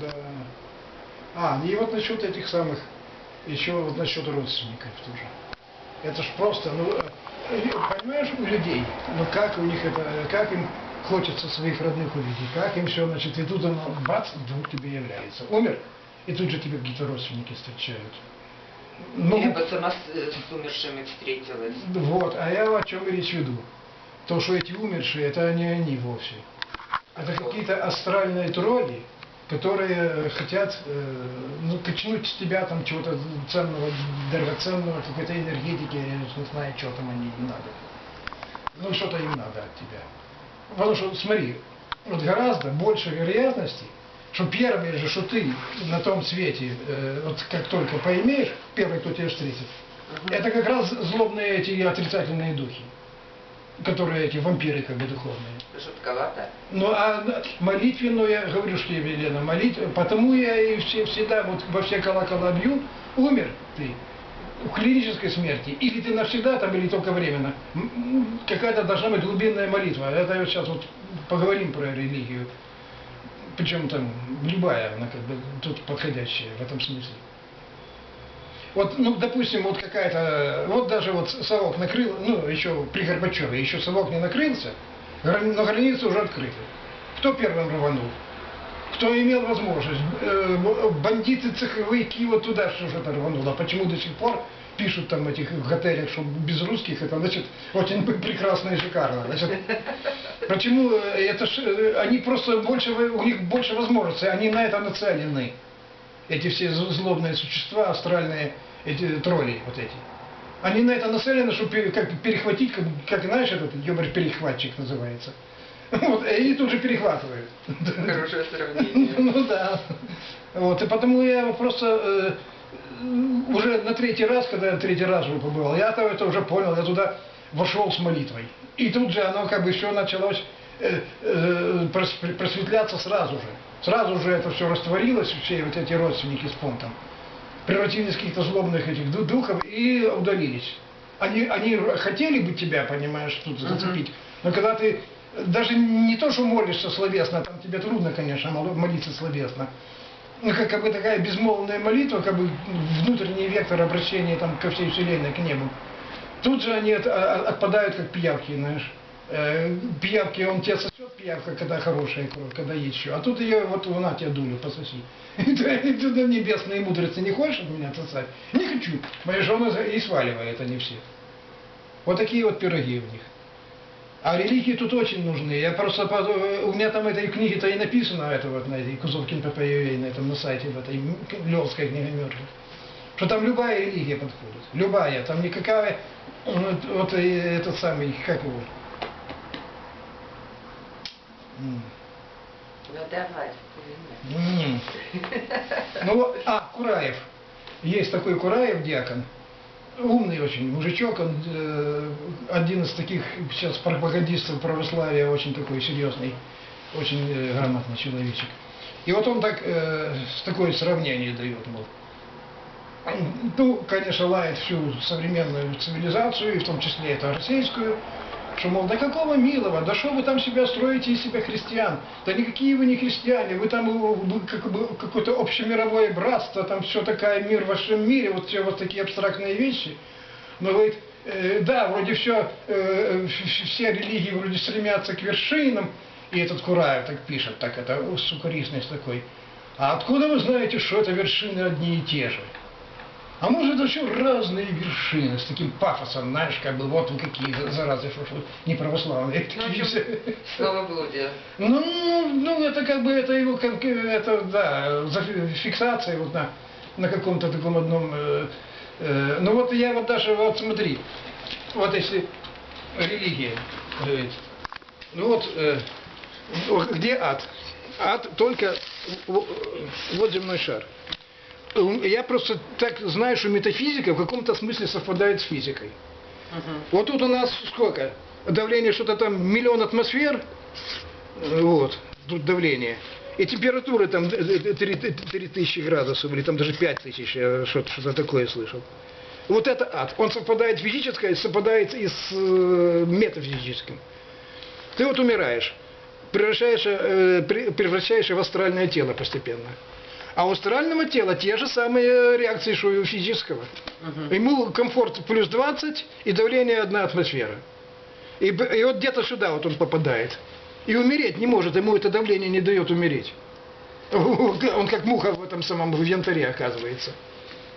Да. А, и вот насчет этих самых, еще вот насчет родственников тоже. Это ж просто, ну, э, понимаешь, у людей, ну как у них это, как им хочется своих родных увидеть, как им все, значит, и тут он, бац, вдруг тебе является. Умер, и тут же тебе какие-то родственники встречают. Ну, Я бы сама с, э, с умершими встретилась. вот, а я о чем и речь веду. То, что эти умершие, это не они вовсе. Это какие-то астральные тролли, которые хотят э, ну, качнуть с тебя там чего-то ценного, драгоценного, какой-то энергетики, я не знаю, что там они им надо. Ну, что-то им надо от тебя. Потому что, смотри, вот гораздо больше вероятности, что первые же, что ты на том свете, э, вот как только поимеешь, первый, кто тебя встретит, это как раз злобные эти отрицательные духи, которые эти вампиры как бы духовные. Жутковато. Ну, а молитвенную, я говорю, что Елена, молитв... потому я и все, всегда вот во все колокола бью, умер ты в клинической смерти, или ты навсегда там, или только временно. Какая-то должна быть глубинная молитва. Это вот сейчас вот поговорим про религию. Причем там любая, она как бы тут подходящая в этом смысле. Вот, ну, допустим, вот какая-то, вот даже вот совок накрыл, ну, еще при Горбачеве, еще совок не накрылся, но границы уже открыты. Кто первым рванул? Кто имел возможность? Э, Бандиты цеховики вот туда что же это рвануло. Почему до сих пор пишут там этих в отелях, что без русских это значит очень прекрасно и шикарно. Значит, почему э, это ж, э, они просто больше, у них больше возможностей, они на это нацелены эти все злобные существа, астральные эти тролли вот эти. Они на это нацелены, чтобы как перехватить, как, как знаешь, этот ёбарь-перехватчик называется. Вот, и они тут же перехватывают. Хорошее сравнение. Ну да. Вот, и потому я просто э, уже на третий раз, когда я третий раз уже побывал, я -то это уже понял, я туда вошел с молитвой. И тут же оно как бы все началось э, э, прос- просветляться сразу же. Сразу же это все растворилось, все вот эти родственники с понтом. Превратились в каких-то злобных этих ду- духов и удалились. Они, они хотели бы тебя, понимаешь, тут зацепить, но когда ты даже не то, что молишься словесно, там тебе трудно, конечно, мол- молиться словесно, ну, как, как бы такая безмолвная молитва, как бы внутренний вектор обращения там, ко всей вселенной, к небу. Тут же они от- а- отпадают, как пиявки, знаешь. Э, пиявки, он тебя сосет, пиявка, когда хорошая кровь, когда есть еще. А тут ее, вот на тебя дулю, пососи. И небесные мудрецы не хочешь от меня сосать? Не хочу. Моя жена и сваливает, они все. Вот такие вот пироги у них. А религии тут очень нужны. Я просто, у меня там этой книги-то и написано, это вот на этой Кузовкин ППЮА, на этом на сайте, в этой Левской книге мертвых. Что там любая религия подходит. Любая. Там никакая, вот, вот и этот самый, как его? М. Ну давай, вспоминай. Ну, а, Кураев. Есть такой Кураев, диакон. Умный очень мужичок, он э, один из таких сейчас пропагандистов православия, очень такой серьезный, очень э, грамотный человечек. И вот он так, э, такое сравнение дает, мол, ну, конечно, лает всю современную цивилизацию, и в том числе это российскую, что, мол, да какого милого, да что вы там себя строите из себя христиан? Да никакие вы не христиане, вы там э, как бы какое-то общемировое братство, там все такая мир в вашем мире, вот все вот такие абстрактные вещи. Но говорит, э, да, вроде все, э, все религии вроде стремятся к вершинам, и этот Кураев так пишет, так это сукоризность такой. А откуда вы знаете, что это вершины одни и те же? А может еще разные вершины с таким пафосом, знаешь, как бы вот вы какие за- заразы, что, что не православные. Ну, такие все. словоблудие. Ну, ну, это как бы, это его, как, это, да, фиксация вот на, на каком-то таком одном, э, э, ну вот я вот даже, вот смотри, вот если религия, говорит, ну вот, э, где ад? Ад только, вот земной шар. Я просто так знаю, что метафизика в каком-то смысле совпадает с физикой. Мгм. Вот тут у нас сколько? Давление что-то там миллион атмосфер. Э, Вот, тут давление. И температура там 3000 градусов, или там даже 5000, я что-то что такое слышал. Вот это ад. Он совпадает физическое, совпадает и с э, метафизическим. Ты вот умираешь. превращаешься, э, пре- превращаешься в астральное тело постепенно. А у астрального тела те же самые реакции, что и у физического. Мгм. Ему комфорт плюс 20 и давление одна атмосфера. И, и вот где-то сюда вот он попадает. И умереть не может, ему это давление не дает умереть. Он как муха в этом самом в янтаре оказывается.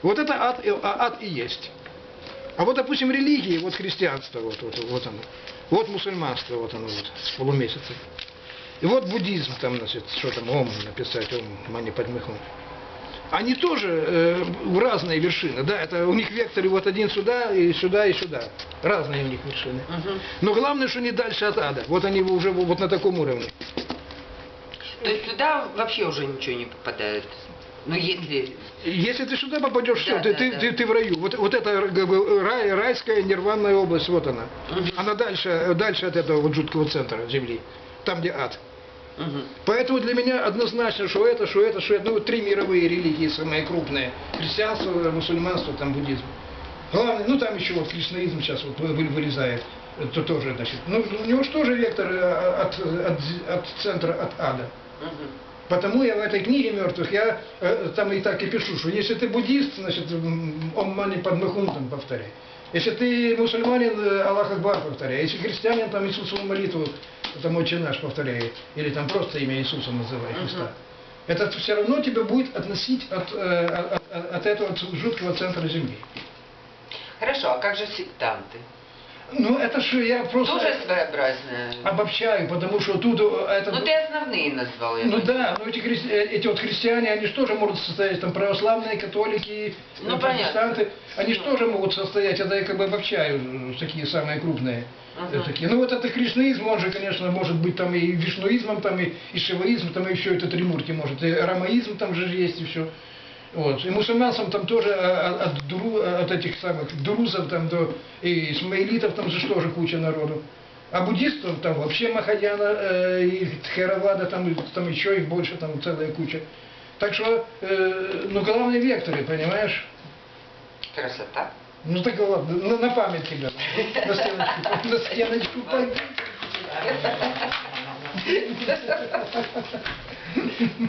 Вот это ад, и- а ад и есть. А вот, допустим, религии, вот христианство, вот, вот, вот оно. Вот мусульманство, вот оно вот, с полумесяца. И вот буддизм, там, значит, что там, ом написать, ом, мани подмыхнул. Они тоже э, разные вершины, да, это у них векторы вот один сюда, и сюда, и сюда. Разные у них вершины. Мгм. Но главное, что не дальше от ада. Вот они уже вот на таком уровне. То есть туда вообще уже ничего не попадает? Ну, если... Если ты сюда попадешь, все, Да, ты, да, ты, да. ты, ты в раю. Вот, вот это рай, райская нирванная область, вот она. Мгм. Она дальше, дальше от этого вот жуткого центра Земли. Там, где ад. Мгм. Поэтому для меня однозначно, что это, что это, что это, ну, три мировые религии самые крупные. Христианство, мусульманство, там буддизм. Главное, ну там еще вот кришнаизм сейчас вот вы- вы- вылезает, это тоже, значит, ну у него же тоже вектор э, от, от, от центра, от ада. Мгм. Потому я в этой книге мертвых, я э, там и так и пишу, что если ты буддист, значит, он мани падмахун там повторяй. Если ты мусульманин, э, Аллах Акбар повторяй. Если христианин, там Иисусову молитву, там отче наш повторяй. Или там просто имя Иисуса называй, Христа. Это все равно тебя будет относить от, э, от, от- от этого жуткого центра Земли. Хорошо, а как же сектанты? Ну, это что я просто Тоже своеобразное. обобщаю, потому что тут э, это... Ну, ты основные назвал. я Ну да, но эти, христи- э, эти вот христиане, они же тоже могут состоять, там православные, католики, Ну, э, понятно. протестанты, они же Ну. тоже могут состоять, это я как бы обобщаю, такие самые крупные. Мгм. Такие. Ну вот это кришнаизм, он же, конечно, может быть там и вишнуизмом, там и, и шиваизм, там и все это тримурти может, и рамаизм там же есть и все. Вот. И мусульманцам там тоже э, от, дуру, от этих самых дурузов там до и исмаилитов там же тоже куча народу. А буддистов там вообще Махаяна э, и Тхеравада, там, там еще их больше, там целая куча. Так что, э, ну, главные векторы, понимаешь? Красота. Ну, так ладно, на, на память тебе. На стеночку, на стеночку повесь.